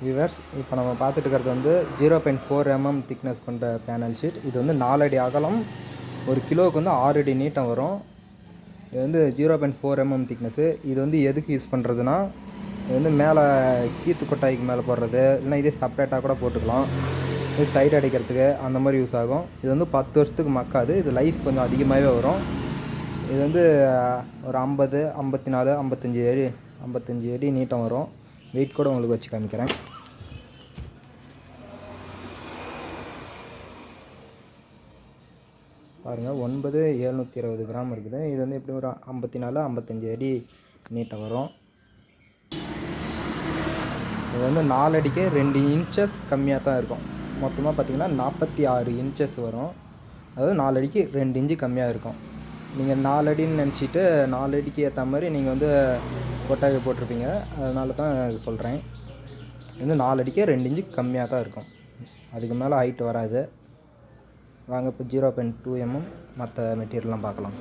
Viewers இப்போ நம்ம பார்த்துட்டு இருக்கிறது வந்து zero point four mm thickness கொண்ட பேனல் ஷீட் இது வந்து நாலடி அகலம் ஒரு கிலோவுக்கு வந்து ஆறு அடி நீட்டம் வரும். இது வந்து zero point four mm thickness இது வந்து எதுக்கு யூஸ் பண்ணுறதுனா இது வந்து மேலே கீத்து கொட்டாய்க்கு மேலே போடுறது இல்லைன்னா இதே செப்பரேட்டாக கூட போட்டுக்கலாம். இது சைடு அடிக்கிறதுக்கு அந்த மாதிரி யூஸ் ஆகும். இது வந்து பத்து வருஷத்துக்கு மக்காது. இது லைஃப் கொஞ்சம் அதிகமாகவே வரும். இது வந்து ஒரு ஐம்பது ஐம்பத்தி நாலு ஐம்பத்தஞ்சி அடி ஐம்பத்தஞ்சு அடி நீட்டம் வரும். வெயிட் கூட உங்களுக்கு வச்சு காமிக்கிறேன். பாருங்கள் ஒன்பது எழுநூற்றி இருபது கிராம் இருக்குது. இது வந்து எப்படி ஒரு ஐம்பத்தி நாலு ஐம்பத்தஞ்சு அடி நீட்டை வரும். இது வந்து நாலு அடிக்கு ரெண்டு இன்ச்சஸ் கம்மியாக தான் இருக்கும். மொத்தமாக பார்த்தீங்கன்னா நாற்பத்தி ஆறு இன்ச்சஸ் வரும். அதாவது நாலு அடிக்கு ரெண்டு இன்ச்சு கம்மியாக இருக்கும். நீங்கள் நாலு அடின்னு நினச்சிட்டு நாலு அடிக்கு ஏற்ற மாதிரி நீங்கள் வந்து கொட்டாகை போட்டிருப்பீங்க. அதனால தான் இது சொல்கிறேன் இது வந்து நாலு அடிக்கு ரெண்டு இன்ச்சு கம்மியாக தான் இருக்கும். அதுக்கு மேலே ஹைட் வராது. வாங்க இப்போ ஜீரோ பாயிண்ட் டூ எம்எம் மற்ற மெட்டீரியல்லாம் பார்க்கலாம்.